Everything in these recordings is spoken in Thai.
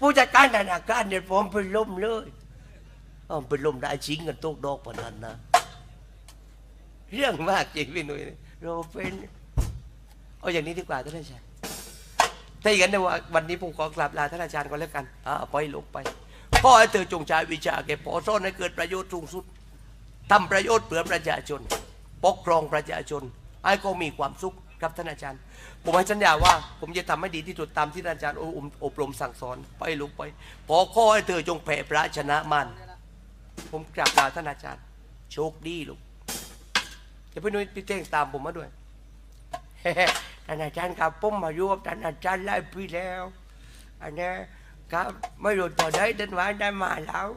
ผู้จัดการธนาคารเนี่ยผมเป็นลมเลยอ้าเป็นลมได้ชิงกันโตกดอกปานนั้นนะ เรื่องมากจริงพี่หนุ่ยเราเป็นเอาอย่างนี้ดีกว่าท่านอาจารย์ถ้าอย่างนั้นเนยว่าวันนี้ผมขอกราบลาท่านอาจารย์ก่อนแล้วกันอ่าปลงไปขอให้เธอจงใช้วิชาแก่พอซ่อนให้เกิดประโยชน์สูงสุดทำประโยชน์เพื่อประชาชน ปกครองประชาชน ให้เขามีความสุข ครับท่านอาจารย์ ผมให้สัญญาว่า ผมจะทำให้ดีที่สุดตามที่ท่านอาจารย์อบอบรมสั่งสอนไปลุกไปพอข้อให้เธอจงแผ่พระชนะมัน ผมกราบลาท่านอาจารย์ โชคดีลูกจะพี่นุ้ยพี่เต้งตามผมมาด้วยท่านอาจารย์ครับผมมาอยู่กับท่านอาจารย์หลายปีแล้วอันนี้ครับไม่รู้ต่อได้เดินวันได้มาแล้ว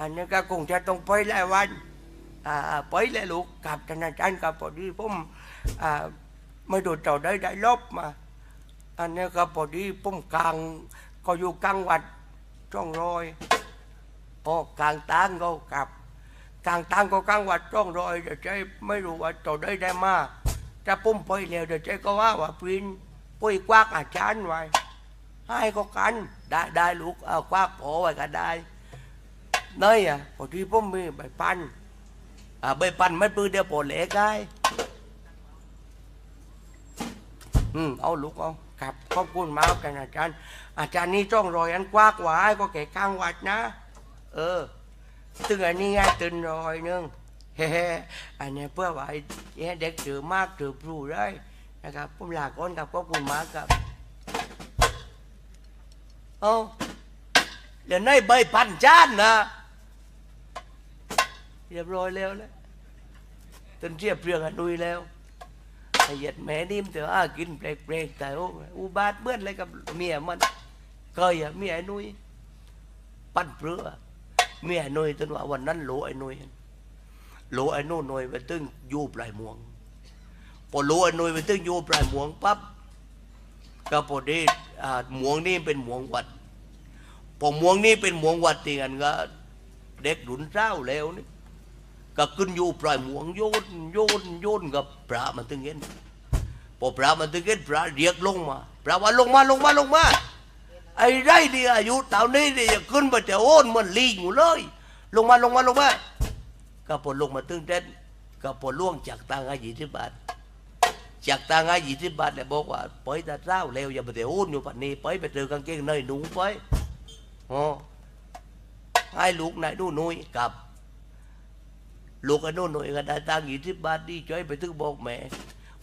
อันนี้ก็คงจะต้องไปหลายวันอ่าไปเลยลูกกับท่านอาจารย์กับพอดีผมอ่า ไม่รู้ต่อได้ได้ลบมา อันนี้ก็พอดีผมกลางก็อยู่กลางวัดช่องรอยพอกลางตางก็กลับกลางตังก็กลางวัดจ้องรอยเดี๋ยวใจไม่รู้ว่าต่อได้ได้มาถ้าปุ่มไปแล้วเดี๋ยวใจก็ว่าว่าปีนปุ้ยกวักอาจารย์ไว้ให้ก็กันได้ได้ลูกเอากวักพอไว้ก็ได้เนยอะพอดีผมมีใบปันอ่าใบปันไม่ปืนเดียวปวดเล็กได้ อืมเอาลูกเอาครับขอบคุณมากกันอาจารย์ อาจารย์นี่จ้องรอยอันกวักไว้ก็แก่กลางวัดนะ เออตึงอันนี้ไงตึงรอยนึงเฮ้อันนี้เพื่อว่าไอ้เด็กถือมากถือพลูได้นะครับผมลาก่อนครับขอบคุณมากครับเอาเดี๋ยวในใบพันจานนะเรียบร้อยแล้วแหละจนเทียบเรื่องอนุยแล้ว ไอ้เหยียดแม่นิ่มเถอะอากินเปลกๆแต่โอ้อุบาทเบื่อนอะไรกับเมียมันเคยอะเมียไอ้นุยปั้นเปลือเมียน่อยจนว่าวันนั้นโหลไอ้น่อยโหลไอ้น่นน่อยไปตึ้งยูปลายหมวงพอโหลไอ้น่อยไปตึ้งยูปลายหมวงปั๊บก็พอดีอ่าหมวงนี่เป็นหมวงวัดพอหมวงนี่เป็นหมวงวัดตีกันก็เด็กหลุนเจ้าแล้วนี่ ก็ขึ้นยูปลายหมวงโยนโยนโยนกับพระมันตึงเห็นพอพระมันตึงเห็นพระเรียกลงมาพระว่าลงมาลงมาลงมา ไอ้ไรดีอายุเต่านี้เนี่ยอย่าขึ้นไปแต่โอนเหมันลิงอยู่เลย ลงมาลงมาลงมาก็ปวดลงมาตึงเต้นก็ปวดล่วงจากตังค์ยี่สิบบาทจากตังค์ยี่สิบบาทเลยบอกว่าไปแต่เจ้าเร็วอย่าไปแต่โอนอยู่ปัจนี้ไปไปเจอกางเกงในหนุ่งไปอ๋อให้ลูกนายนู่นนุ้ยกับ ลูกไอ้นู่นนุ้ยก็ได้ตังค์ยี่สิบบาทดีใจไปถึงบอกแม่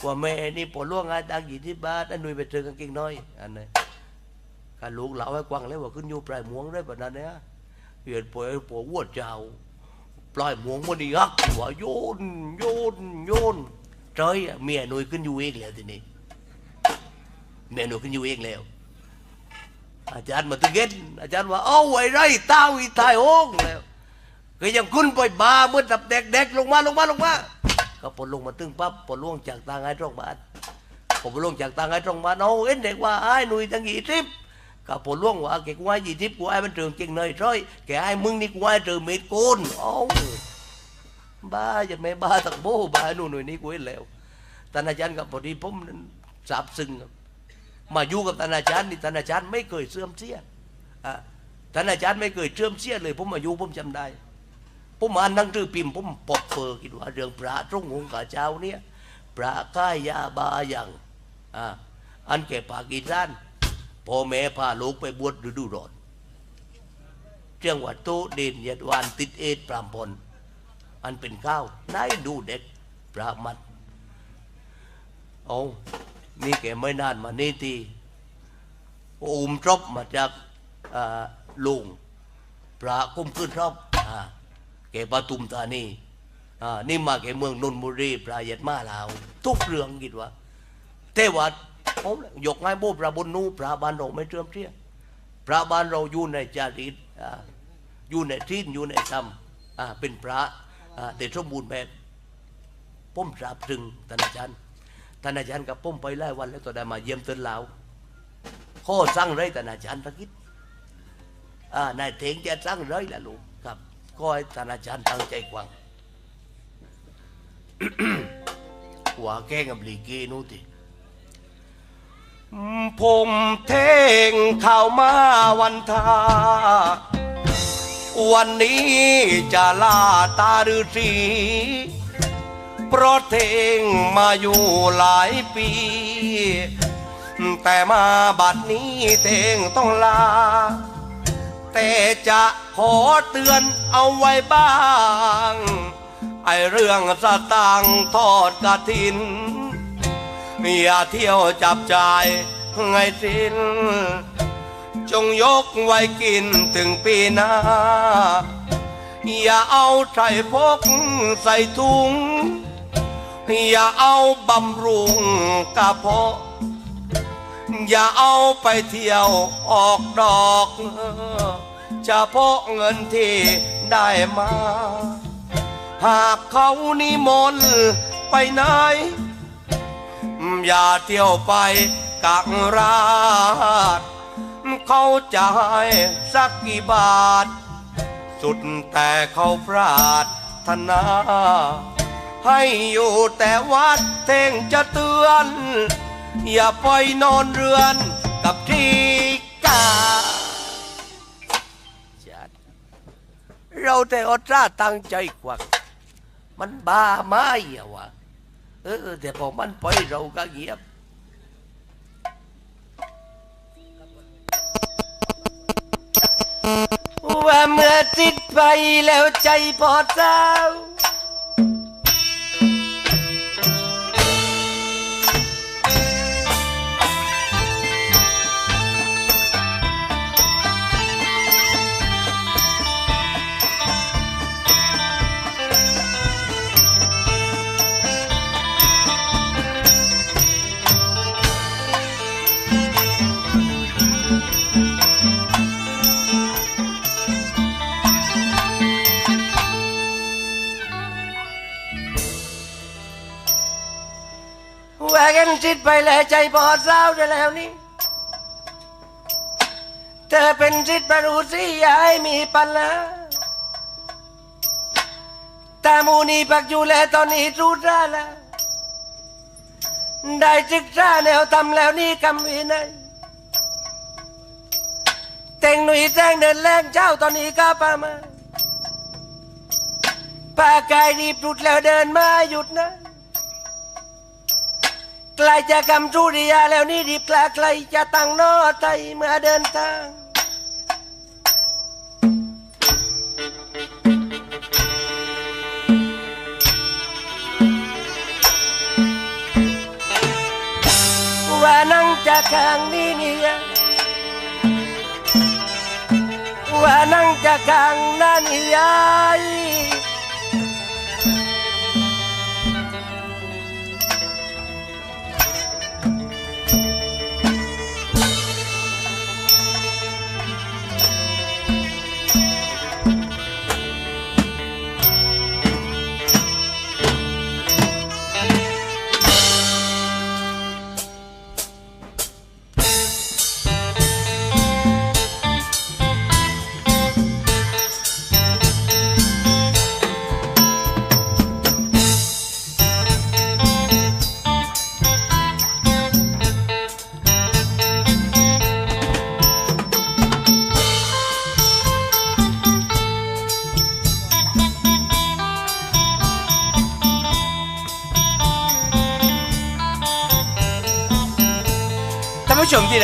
ว่าแม่นี่ปวดล่วงให้ตังค์ยี่สิบบาทอ้นุ้ยไปเจอกางเกงน้อยอันนี้การลูกเหล่าให้กวางเลยว่าขึ้นอยู่ปลายหมวงได้แบบนั้นเนี่ยเห็นปล่อยปล่อยวัวเจ้าปลายหมวงมันนี่ฮักว่าโยนโยนโยนใจอะเมียหนุ่ยขึ้นอยู่เองแล้วทีนี้เมียหนุ่ยขึ้นอยู่เองแล้ว อาจารย์มาตึงเย็นอาจารย์ว่าเอาไว้ไรเต้าอีตายโองแล้ว ก็ยังขึ้นไปบาเมื่อตับเด็กๆลงมาลงมาลงมาก็ปลดลงมาตึงปั๊บปลดล่วงจากตางไอ้ตรงบ้านผมปลดล่วงจากตางไอ้ตรงบ้านเอาเอ็นเด็กว่าไอ้หนุ่ยตั้งยี่สิบก็ปวดล่วงว่าแกกูให้ยี่ทิพกูให้มันเ trường chừng nơi rồi แกให้มึงนี่กูให้เจอเม็ดโกนโอ้บ้าจะไม่บ้าตักโบบ้าหนูหนุ่ยนี้กูเห็นแล้วท่านอาจารย์กับพอดีผมนั้นสาบซึ้งมาอยู่กับท่านอาจารย์นี่ท่านอาจารย์ไม่เคยเสื่อมเสียอะท่านอาจารย์ไม่เคยเสื่อมเสียเลยผมมาอยู่ผมจำได้ ผมอ่านหนังสือพิมพ์ผมปอบเฟอคิดว่าเรื่องพระตรงองค์กาเจ้าเนี่ยพระก้ายยาบาอย่างอะอันแก่ปากีสถานพ่อแม่พาลูกไปบวชฤดูร้อนเจังวัดโตเด่นยัดวานติดเอดปรามพลอันเป็นข้าวนายดูเด็กปรามัดเอานี่แกไม่นานมานี่ทีอุ้มทรบมาจากลุงพระกุ้มขึ้นทรบอ่า แกปทุมธานีอ่านี่มาแกเมืองนนทบุรีปรายัดมาลาวทุกเรื่องคิดว่าเทวัดผมยกง่ายโบพระบนนูพระบานเราไม่เชื่อมเทียพระบานเราอยู่ในจารีตอ่าอยู่ในทินอยู่ในธรรมอ่าเป็นพระอ่าแต่สมบูรณ์แบบผมทราบถึงท่านอาจารย์ท่านอาจารย์กับผมไปหลายวันแล้วก็ได้มาเยี่ยมเตือนลาวข้อสั่งไรท่านอาจารย์ตะกิดอ่านายเถงจะสั่งไรล่ะลูก ก็ให้ท่านอาจารย์ตั้งใจกว้างว่าแกงกับลีเกนู่นทีผมเท่งเข้ามาวันทา วันนี้จะลาตาฤาษีเพราะเท่งมาอยู่หลายปี แต่มาบัดนี้เท่งต้องลา แต่จะขอเตือนเอาไว้บ้าง ไอเรื่องสตางทอดกระถิน อย่าเที่ยวจับจ่ายไงสิ้น จงยกไว้กินถึงปีหน้า อย่าเอาใส่พกใส่ถุง อย่าเอาบำรุงกระเพาะ อย่าเอาไปเที่ยวออกดอกเฉพาะเงินที่ได้มา หากเขานิมนต์ไปไหน อย่าเที่ยวไปกักราชเขาจะให้สักกี่บาท สุดแต่เขาพลาดธนา ให้อยู่แต่วัดเท่งจะเตือน อย่าไปนอนเรือนกับที่กาจัดเราแต่อดราตั้งใจกวัก มันบ้าไม่อะวะเออแต่พอมันไปเราก็เงียบว่าเมื่อติดไปแล้วใจพอเจ้า จิตไปแล้วใจพอเศร้าได้แล้วนี่ เธอเป็นจิตบรรลุสิยาให้มีปัญหาแต่หมูนีปักอยู่แล้วตอนนี้รู้ได้แล้วได้ศึกษาแนวทำแล้วนี่กำวินัยแต่งหนุ่ยแจ้งเดินแรงเจ้าตอนนี้ก็ประมาป้ากายรีบหลุดแล้วเดินมาหยุดนะ ใกล้จะกำจุริยาแล้วนี่รีบกลาใครจะตั้งนอใจเมื่อเดินทางว่านั่งจะกลางนี่เนี่ยว่านั่งจะกลางนั่นยาย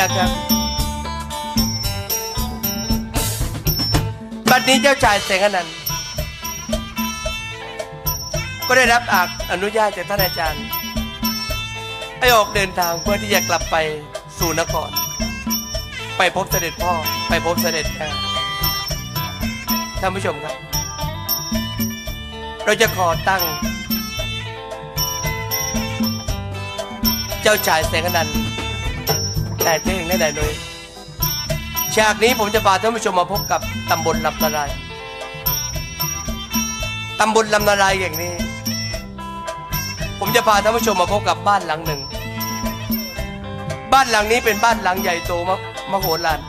านผู้ชมที่รักครับ บัดนี้เจ้าชายแสงอนันต์ก็ได้รับอากอนุญาตจากท่านอาจารย์ให้ออกเดินทางเพื่อที่จะกลับไปสู่นคร ไปพบเสด็จพ่อ ไปพบเสด็จแม่ท่านผู้ชมครับ เราจะขอตั้ง เจ้าชายแสงอนันต์ แต่เพลงและแต่โดยฉากนี้ผมจะพาท่านผู้ชมมาพบกับตำบลลำนาลายตำบลลำนาลายอย่างนี้ ผมจะพาท่านผู้ชมมาพบกับบ้านหลังหนึ่ง บ้านหลังนี้เป็นบ้านหลังใหญ่โตมากมโหฬาร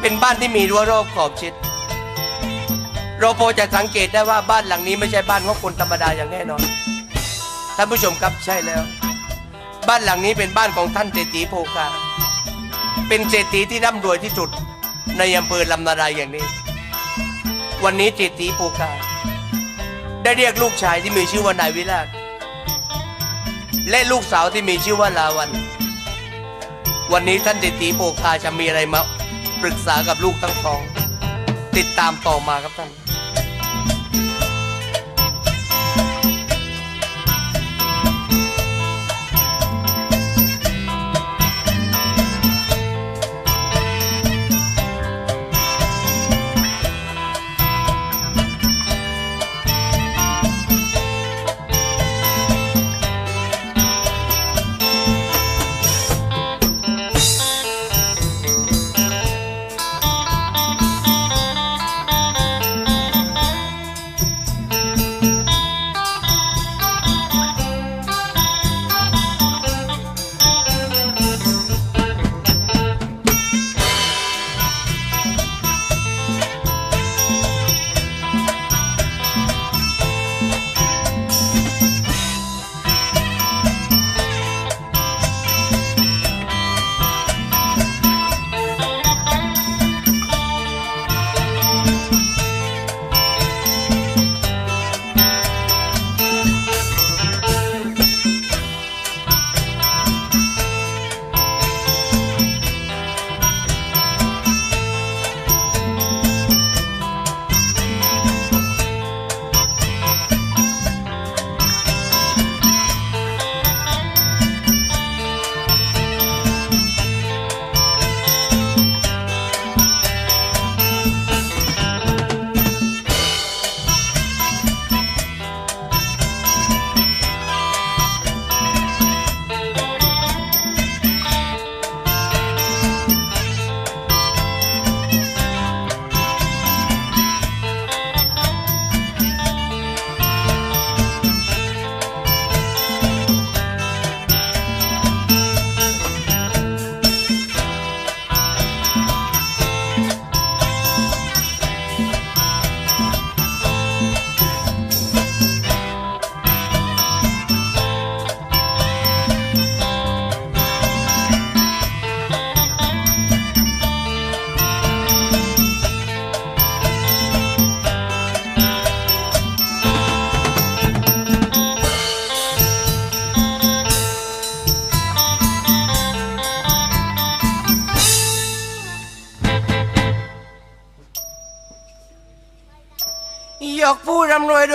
เป็นบ้านที่มีรั้วรอบขอบชิด เราพอจะสังเกตได้ว่าบ้านหลังนี้ไม่ใช่บ้านของคนธรรมดาอย่างแน่นอน ท่านผู้ชมครับใช่แล้ว บ้านหลังนี้เป็นบ้านของท่านเศรษฐีโภคาเป็นเศรษฐีที่ร่ำรวยที่สุดในอำเภอลำนาดายอย่างนี้ วันนี้เศรษฐีโภคาได้เรียกลูกชายที่มีชื่อว่านายวิราชและลูกสาวที่มีชื่อว่าลาวัน วันนี้ท่านเศรษฐีโภคาจะมีอะไรมาปรึกษากับลูกทั้งสอง ติดตามต่อมาครับท่าน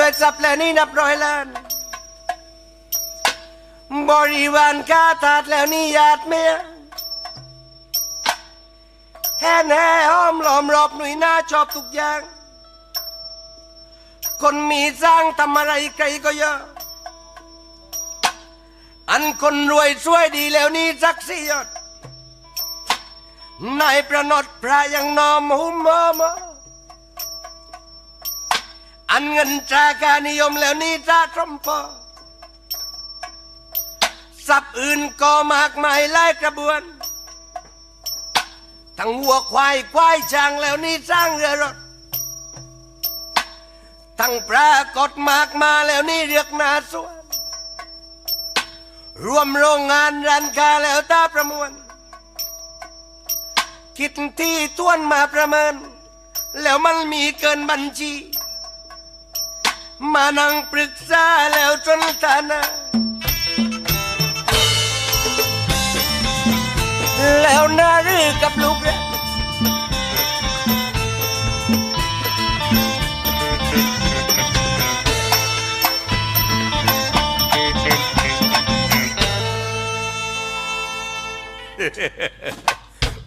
วยด้วยทรัพย์แลนี่นับร้อยล้าน บริวารข้าทาสแล้วนี่ญาติเมียแห่แห่ห้อมล้อมรอบหนุ่ยหน้าชอบทุกอย่าง คนมีสร้างทำอะไรใครก็เยอะ อันคนรวยช่วยดีแล้วนี่สักสี่ยอดนายประนดพระยังนอมหุมมอมอ อันเงินตราการนิยมแล้วนี่ตราทรมพอทรัพย์อื่นก็มากมายหลายกระบวน ทั้งวัวควายควายช้างแล้วนี่สร้างเรือรถ ทั้งปรากฏมากมาแล้วนี่เรียกนาสวนรวมโรงงานร้านคาแล้วตาประมวล คิดที่ต้วนมาประเมิน แล้วมันมีเกินบัญชี มานั่งปรึกษาแล้วจนตานาแล้วนารือกับลูกแล้ว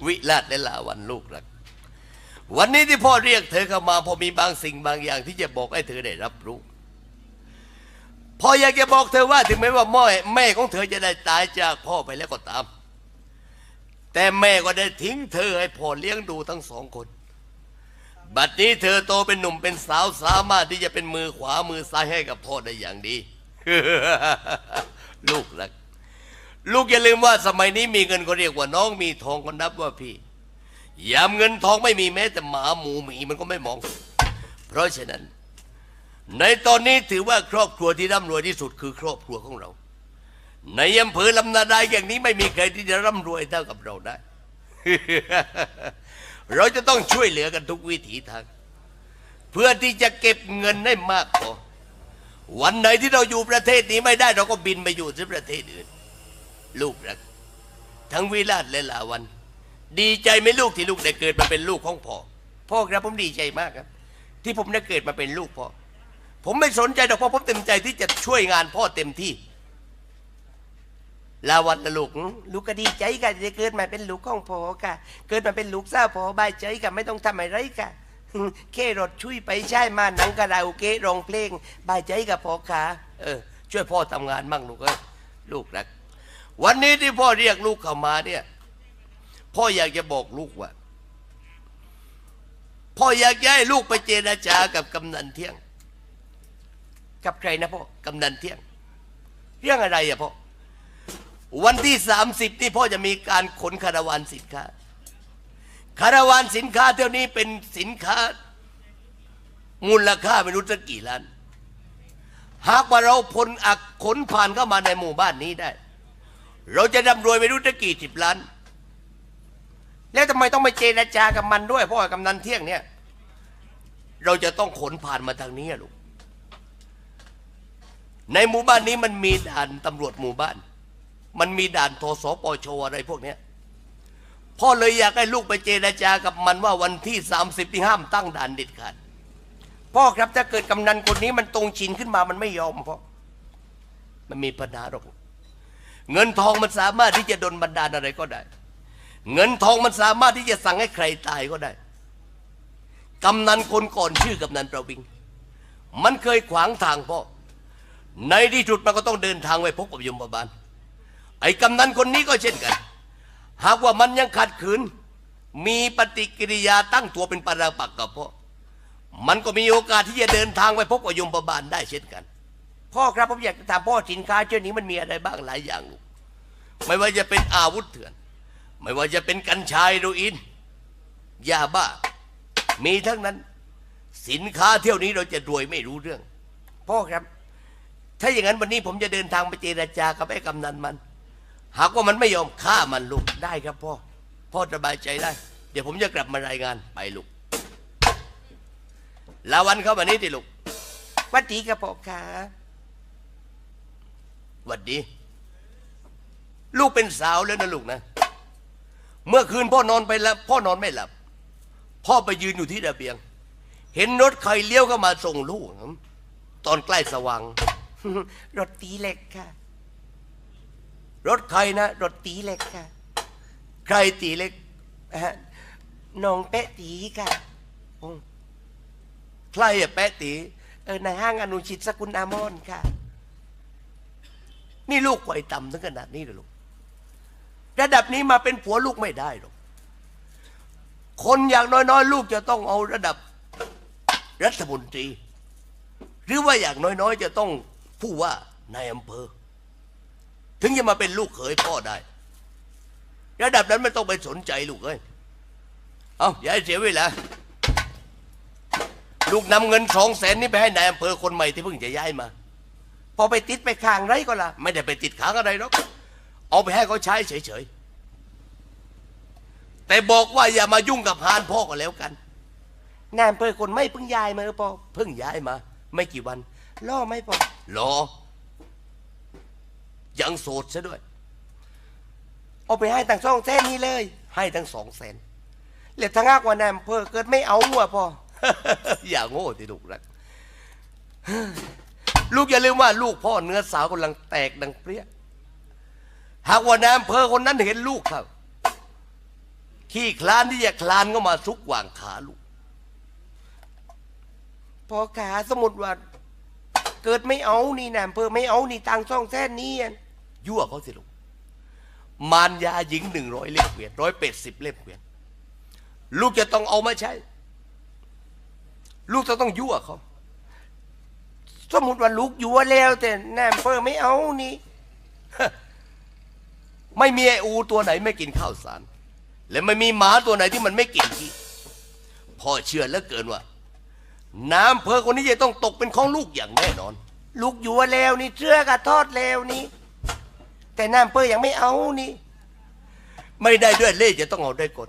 วิลาศและลาวันลูกรัก วันนี้ที่พ่อเรียกเธอเข้ามาพอมีบางสิ่งบางอย่างที่จะบอกให้เธอได้รับรู้พ่ออยากจะบอกเธอว่าถึงแม้ว่าแม่แม่ของเธอจะได้ตายจากพ่อไปแล้วก็ตาม แต่แม่ก็ได้ทิ้งเธอให้พ่อเลี้ยงดูทั้งสองคน บัดนี้เธอโตเป็นหนุ่มเป็นสาวสามารถที่จะเป็นมือขวามือซ้ายให้กับพ่อได้อย่างดี ลูกรัก ลูกอย่าลืมว่าสมัยนี้มีเงินก็เรียกว่าน้องมีทองก็นับว่าพี่ ยามเงินทองไม่มีแม้แต่หมาหมูหมีมันก็ไม่มอง เพราะฉะนั้น ในตอนนี้ถือว่าครอบครัวที่ร่ำรวยที่สุดคือครอบครัวของเรา ในอำเภอลำนาดายอย่างนี้ไม่มีใครที่จะร่ำรวยเท่ากับเราได้ เราจะต้องช่วยเหลือกันทุกวิถีทาง เพื่อที่จะเก็บเงินได้มากพอวันไหนที่เราอยู่ประเทศนี้ไม่ได้เราก็บินไปอยู่ที่ประเทศอื่น ลูกรักทั้งวิราชและลาวัน ดีใจไหมลูกที่ลูกได้เกิดมาเป็นลูกของพ่อพ่อครับผมดีใจมากครับ ที่ผมได้เกิดมาเป็นลูกพ่อผมไม่สนใจหรอกพราะผมเต็มใจที่จะช่วยงานพ่อเต็มที่ลาวันนะลูกลูกก็ดีใจกันจะเกิดมาเป็นลูกของพ่อค่ะ เกิดมาเป็นลูกสาวพ่อบายใจกันไม่ต้องทำอะไรค่ะแค่รถช่วยไปใช่มาหนังกระดาโอเกะร้องเพลง บายใจกับพ่อค่ะเออ ช่วยพ่อทำงานบ้างลูกเอ้ยลูกรัก วันนี้ที่พ่อเรียกลูกเข้ามาเนี่ย พ่ออยากจะบอกลูกว่า พ่ออยากให้ลูกไปเจรจากับกำนันเที่ยง กับใครนะพ่อกำนันเที่ยง เรื่องอะไรอะพ่อ วันที่สามสิบนี่พ่อจะมีการขนคาราวานสินค้า คาราวานสินค้าเท่านี้เป็นสินค้า มูลค่าไม่รู้จะกี่ล้าน หากว่าเราพลอักขนผ่านเข้ามาในหมู่บ้านนี้ได้ เราจะร่ำรวยไม่รู้จะกี่สิบล้าน แล้วทำไมต้องไปเจรจากับมันด้วย เพราะว่ากำนันเที่ยงเนี่ย เราจะต้องขนผ่านมาทางนี้ลูกในหมู่บ้านนี้มันมีด่านตำรวจหมู่บ้าน มันมีด่านทสปชอะไรพวกเนี้ยพ่อเลยอยากให้ลูกไปเจรจากับมันว่าวันที่ 30ที่ห้ามตั้งด่านเด็ดขาดพ่อครับถ้าเกิดกำนันคนนี้มันตรงชินขึ้นมามันไม่ยอมพ่อมันมีปัญหาหรอกเงินทองมันสามารถที่จะดลบันดาลอะไรก็ได้ เงินทองมันสามารถที่จะสั่งให้ใครตายก็ได้ กำนันคนก่อนชื่อกำนันประวิง มันเคยขวางทางพ่อ ในที่สุดมันก็ต้องเดินทางไปพบกับยมบาล ไอ้กำนันคนนี้ก็เช่นกัน หากว่ามันยังขัดขืน มีปฏิกิริยาตั้งตัวเป็นปราปักกับพ่อ มันก็มีโอกาสที่จะเดินทางไปพบกับยมบาลได้เช่นกัน พ่อครับผมอยากจะถามพ่อสินค้าเช่นนี้มันมีอะไรบ้างหลายอย่างลูก ไม่ว่าจะเป็นอาวุธเถื่อน ไม่ว่าจะเป็นกัญชาเฮโรอีนยาบ้า มีทั้งนั้น สินค้าเที่ยวนี้เราจะรวยไม่รู้เรื่อง พ่อครับ ถ้าอย่างนั้นวันนี้ผมจะเดินทางไปเจรจากับไอ้กำนันมัน หากว่ามันไม่ยอมฆ่ามันลูกได้ครับพ่อ พ่อสบายใจได้ เดี๋ยวผมจะกลับมารายงานไปลูกลาวันเข้ามานี้ติลูกหวัดดีครับพ่อขาหวัดดี ลูกเป็นสาวแล้วนะลูกนะ เมื่อคืนพ่อนอนไปแล้วพ่อนอนไม่หลับ พ่อไปยืนอยู่ที่ระเบียง เห็นรถใครเลี้ยวเข้ามาส่งลูกตอนใกล้สว่าง รถตีเหล็กค่ะ รถใครนะ รถตีเหล็กค่ะ ใครตีเหล็กฮะน้องแปะตีค่ะอืมใครอะแปะตีเออในห้างอนุชิตสกุลอามอนค่ะ นี่ลูกไวยต่ำถึงขนาดนี้เลยลูก ระดับนี้มาเป็นผัวลูกไม่ได้หรอก คนอย่างน้อยๆ ลูกจะต้องเอาระดับรัฐมนตรี หรือว่าอย่างน้อยๆ จะต้องผู้ว่าในายอำเภอ ถึงจะมาเป็นลูกเขยพ่อได้ ระดับนั้นไม่ต้องไปสนใจลูกเอ้ยเอาอย่าให้เสียเวลาลูกนำเงินสองแสนนี้ไปให้นายอำเภอคนใหม่ที่เพิ่งจะย้ายมา พอไปติดไปข้างไรก็ล่ะ ไม่ได้ไปติดค้างอะไรหรอก เอาไปให้เขาใช้เฉยๆ แต่บอกว่าอย่ามายุ่งกับฮานพ่อก็แล้วกันนายอำเภอคนไม่เพิ่งย้ายมาเออปอเพิ่งย้ายมา ไม่กี่วันล่อไหม่ปอรอยังโสดซะด้วย เอาไปให้ตั้งสองแสนนี้เลย ให้ตั้งสองแสนแล้วถ้างากว่านายอำเภอเกิดไม่เอาหัวพออย่าโง่ที่ลูกรักลูกอย่าลืมว่าลูกพ่อเนื้อสาวกำลังแตกดังเปรี้ย หากว่านายอำเภอคนนั้นเห็นลูกครับ ขี้คลานที่จะคลานก็มาซุกหว่างขาลูก พอขาสมมติว่าเกิดไม่เอานี่นะอำเภอไม่เอานี่ตังซ่องแท่นนี้อะยั่วเขาสิลูกมารยาหญิงหนึ่งร้อยเล่มเกวียนร้อยเป็ดสิบเล่มเกวียนลูกจะต้องเอามาใช้ ลูกจะต้องยั่วเขาสมมติว่าลูกยั่วแล้ว แต่นายอำเภอไม่เอานี่ ไม่มีไออูตัวไหนไม่กินข้าวสาร และไม่มีหมาตัวไหนที่มันไม่กินขี้พ่อเชื่อเหลือเกินว่า น้ำเพอคนนี้จะต้องตกเป็นของลูกอย่างแน่นอน ลูกอยู่แล้วนี่เชื่อกระทอดแล้วนี่แต่น้ำเปอร์ยังไม่เอานี่ ไม่ได้ด้วยเล่จะต้องเอาด้วยกล